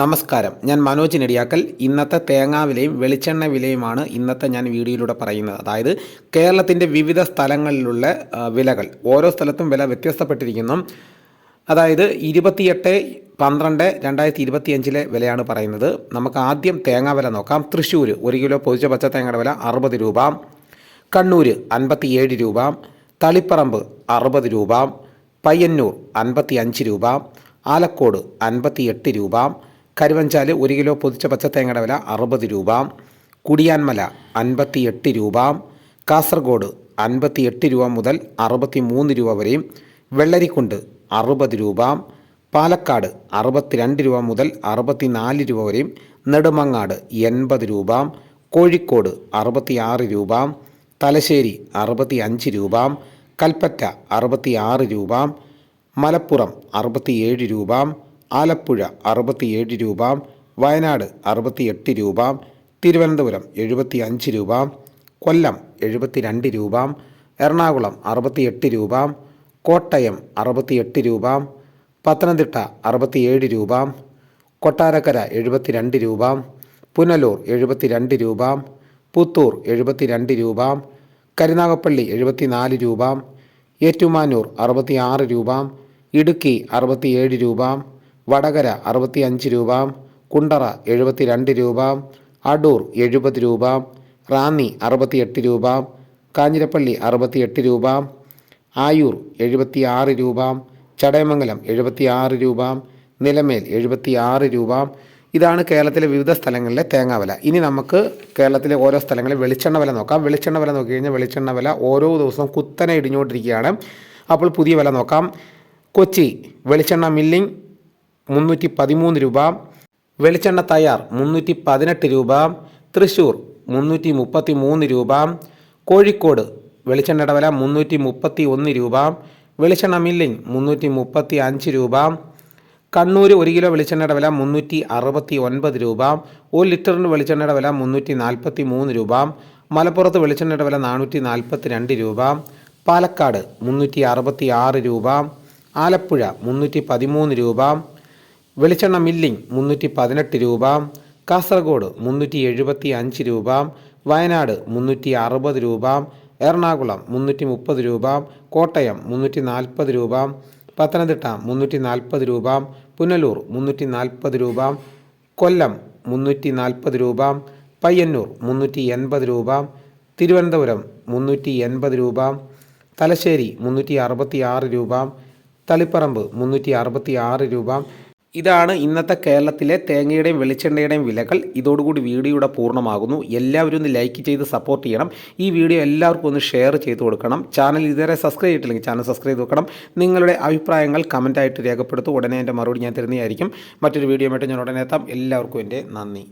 നമസ്കാരം. ഞാൻ മനോജ് നെടിയാക്കൽ. ഇന്നത്തെ തേങ്ങാ വിലയും വെളിച്ചെണ്ണ വിലയുമാണ് ഇന്നത്തെ ഞാൻ വീഡിയോയിലൂടെ പറയുന്നത്. അതായത് കേരളത്തിന്റെ വിവിധ സ്ഥലങ്ങളിലുള്ള വിലകൾ. ഓരോ സ്ഥലത്തും വില വ്യത്യസ്തപ്പെട്ടിരിക്കുന്നു. അതായത് ഇരുപത്തിയെട്ട് പന്ത്രണ്ട് രണ്ടായിരത്തി ഇരുപത്തിയഞ്ചിലെ വിലയാണ് പറയുന്നത്. നമുക്ക് ആദ്യം തേങ്ങാ വില നോക്കാം. തൃശ്ശൂർ ഒരു കിലോ പൊതിച്ച പച്ച തേങ്ങയുടെ വില അറുപത് രൂപ. കണ്ണൂർ അൻപത്തിയേഴ് രൂപ. തളിപ്പറമ്പ് അറുപത് രൂപ. പയ്യന്നൂർ അൻപത്തി അഞ്ച് രൂപ. ആലക്കോട് അൻപത്തിയെട്ട് രൂപ. കരുവഞ്ചാൽ ഒരു കിലോ പൊതിച്ച പച്ചത്തേങ്ങയുടെ വില അറുപത് രൂപ. കുടിയാൻമല അൻപത്തിയെട്ട് രൂപ. കാസർഗോഡ് അൻപത്തിയെട്ട് രൂപ മുതൽ അറുപത്തി മൂന്ന് രൂപ വരെയും. വെള്ളരിക്കുണ്ട് അറുപത് രൂപ. പാലക്കാട് അറുപത്തിരണ്ട് രൂപ മുതൽ അറുപത്തിനാല് രൂപ വരെയും. നെടുമങ്ങാട് എൺപത് രൂപ. കോഴിക്കോട് അറുപത്തിയാറ് രൂപ. തലശ്ശേരി അറുപത്തി അഞ്ച് രൂപ. കൽപ്പറ്റ അറുപത്തിയാറ് രൂപ. മലപ്പുറം അറുപത്തിയേഴ് രൂപ. ആലപ്പുഴ അറുപത്തിയേഴ് രൂപ വയനാട് അറുപത്തിയെട്ട് രൂപ തിരുവനന്തപുരം എഴുപത്തി അഞ്ച് രൂപ കൊല്ലം എഴുപത്തിരണ്ട് രൂപ എറണാകുളം അറുപത്തിയെട്ട് രൂപ കോട്ടയം അറുപത്തിയെട്ട് രൂപ പത്തനംതിട്ട അറുപത്തിയേഴ് രൂപ കൊട്ടാരക്കര എഴുപത്തിരണ്ട് രൂപ പുനലൂർ എഴുപത്തിരണ്ട് രൂപ പുത്തൂർ എഴുപത്തിരണ്ട് രൂപ കരുനാഗപ്പള്ളി എഴുപത്തിനാല് രൂപ ഏറ്റുമാനൂർ അറുപത്തിയാറ് രൂപ ഇടുക്കി അറുപത്തിയേഴ് രൂപ വടകര അറുപത്തിയഞ്ച് രൂപ കുണ്ടറ എഴുപത്തിരണ്ട് രൂപ അടൂർ എഴുപത് രൂപ റാന്നി അറുപത്തിയെട്ട് രൂപ കാഞ്ഞിരപ്പള്ളി അറുപത്തിയെട്ട് രൂപ ആയൂർ എഴുപത്തിയാറ് രൂപ ചടയമംഗലം എഴുപത്തിയാറ് രൂപ നിലമേൽ എഴുപത്തിയാറ് രൂപ. ഇതാണ് കേരളത്തിലെ വിവിധ സ്ഥലങ്ങളിലെ തേങ്ങാ വില. ഇനി നമുക്ക് കേരളത്തിലെ ഓരോ സ്ഥലങ്ങളിൽ വെളിച്ചെണ്ണ വില നോക്കാം. വെളിച്ചെണ്ണ വില നോക്കി കഴിഞ്ഞാൽ വെളിച്ചെണ്ണ വില ഓരോ ദിവസവും കുത്തനെ ഇടിഞ്ഞുകൊണ്ടിരിക്കുകയാണ്. അപ്പോൾ പുതിയ വില നോക്കാം. കൊച്ചി വെളിച്ചെണ്ണ മില്ലിംഗ് മുന്നൂറ്റി പതിമൂന്ന് രൂപ. വെളിച്ചെണ്ണ തയ്യാർ മുന്നൂറ്റി പതിനെട്ട് രൂപ. തൃശ്ശൂർ മുന്നൂറ്റി മുപ്പത്തി മൂന്ന് രൂപ. കോഴിക്കോട് വെളിച്ചെണ്ണയുടെ വില മുന്നൂറ്റി മുപ്പത്തി ഒന്ന് രൂപ. വെളിച്ചെണ്ണ മില്ലിംഗ് മുന്നൂറ്റി മുപ്പത്തി അഞ്ച് രൂപ. കണ്ണൂർ ഒരു കിലോ വെളിച്ചെണ്ണയുടെ വില മുന്നൂറ്റി അറുപത്തി ഒൻപത് രൂപ. ഒരു ലിറ്ററിന് വെളിച്ചെണ്ണയുടെ വില മുന്നൂറ്റി നാൽപ്പത്തി മൂന്ന് രൂപ. മലപ്പുറത്ത് വെളിച്ചെണ്ണയുടെ വില നാനൂറ്റി നാൽപ്പത്തി രണ്ട് രൂപ. പാലക്കാട് മുന്നൂറ്റി അറുപത്തി ആറ് രൂപ. ആലപ്പുഴ മുന്നൂറ്റി പതിമൂന്ന് രൂപ. വെളിച്ചെണ്ണ മില്ലിംഗ് മുന്നൂറ്റി പതിനെട്ട് രൂപ കാസർഗോഡ് മുന്നൂറ്റി എഴുപത്തി അഞ്ച് രൂപ വയനാട് മുന്നൂറ്റി അറുപത് രൂപ എറണാകുളം മുന്നൂറ്റി മുപ്പത് രൂപ കോട്ടയം മുന്നൂറ്റി നാൽപ്പത് രൂപ പത്തനംതിട്ട മുന്നൂറ്റി നാൽപ്പത് രൂപ പുനലൂർ മുന്നൂറ്റി നാൽപ്പത് രൂപ കൊല്ലം മുന്നൂറ്റി നാൽപ്പത് രൂപ പയ്യന്നൂർ മുന്നൂറ്റി എൺപത് രൂപ തിരുവനന്തപുരം മുന്നൂറ്റി എൺപത് രൂപ തലശ്ശേരി മുന്നൂറ്റി അറുപത്തി ആറ് രൂപ തളിപ്പറമ്പ് മുന്നൂറ്റി അറുപത്തി ആറ് രൂപ ഇതാണ് ഇന്നത്തെ കേരളത്തിലെ തേങ്ങയുടെയും വെളിച്ചെണ്ണയുടെയും വിലകൾ. ഇതോടുകൂടി വീഡിയോയുടെ പൂർണമാകുന്നു. എല്ലാവരും ഒന്ന് ലൈക്ക് ചെയ്ത് സപ്പോർട്ട് ചെയ്യണം. ഈ വീഡിയോ എല്ലാവർക്കും ഒന്ന് ഷെയർ ചെയ്ത് കൊടുക്കണം. ചാനൽ ഇതുവരെ സബ്സ്ക്രൈബ് ചെയ്തിട്ടില്ലെങ്കിൽ ചാനൽ സബ്സ്ക്രൈബ് ചെയ്ത് വെക്കണം. നിങ്ങളുടെ അഭിപ്രായങ്ങൾ കമന്റായിട്ട് രേഖപ്പെടുത്തും ഉടനെ എന്റെ മറുപടി ഞാൻ തരുന്നതായിരിക്കും. മറ്റൊരു വീഡിയോ ആയിട്ട് ഞാൻ ഉടനെ എത്താം. എല്ലാവർക്കും എന്റെ നന്ദി.